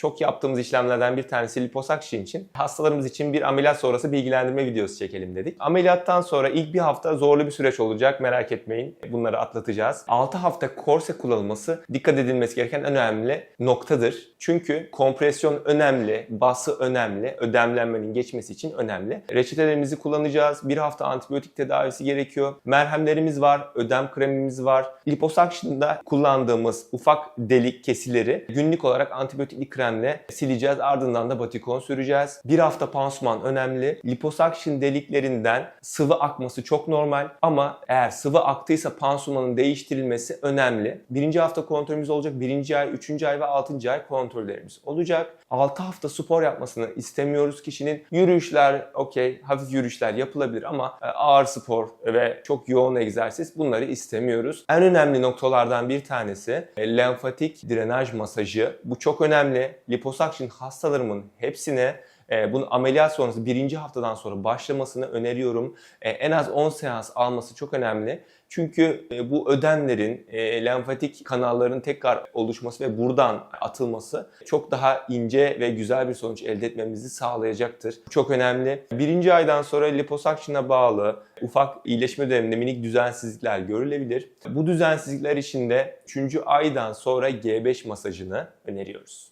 çok yaptığımız işlemlerden bir tanesi liposuction için hastalarımız için bir ameliyat sonrası bilgilendirme videosu çekelim dedik. Ameliyattan sonra ilk bir hafta zorlu bir süreç olacak merak etmeyin. Bunları atlatacağız. 6 hafta korse kullanılması dikkat edilmesi gereken en önemli noktadır. Çünkü kompresyon önemli, bası önemli, ödemlenmenin geçmesi için önemli. Reçetelerimizi kullanacağız. Bir hafta antibiyotik tedavisi gerekiyor. Merhemlerimiz var, ödem kremimiz var. Liposuction'da kullandığımız ufak delik kesileri günlük olarak antibiyotikli kremle sileceğiz. Ardından da batikon süreceğiz. Bir hafta pansuman önemli. Liposuction deliklerinden sıvı akması çok normal ama eğer sıvı aktıysa pansumanın değiştirilmesi önemli. Birinci hafta kontrolümüz olacak. Birinci ay, üçüncü ay ve altıncı ay kontrollerimiz olacak. 6 hafta spor yapmasını istemiyoruz kişinin. Yürüyüşler okey, hafif yürüyüşler yapılabilir ama e, ağır spor ve çok yoğun egzersiz bunları istemiyoruz. En önemli noktalardan bir tanesi e, lenfatik drenaj masajı. Bu çok önemli. Liposuction hastalarımın hepsine e, bunun ameliyat sonrası birinci haftadan sonra başlamasını öneriyorum. E, en az 10 seans alması çok önemli. Çünkü e, bu ödemlerin, e, lenfatik kanalların tekrar oluşması ve buradan atılması çok daha ince ve güzel bir sonuç elde etmemizi sağlayacaktır. Çok önemli. Birinci aydan sonra liposuction'a bağlı ufak iyileşme döneminde minik düzensizlikler görülebilir. Bu düzensizlikler için de 3. aydan sonra G5 masajını öneriyoruz.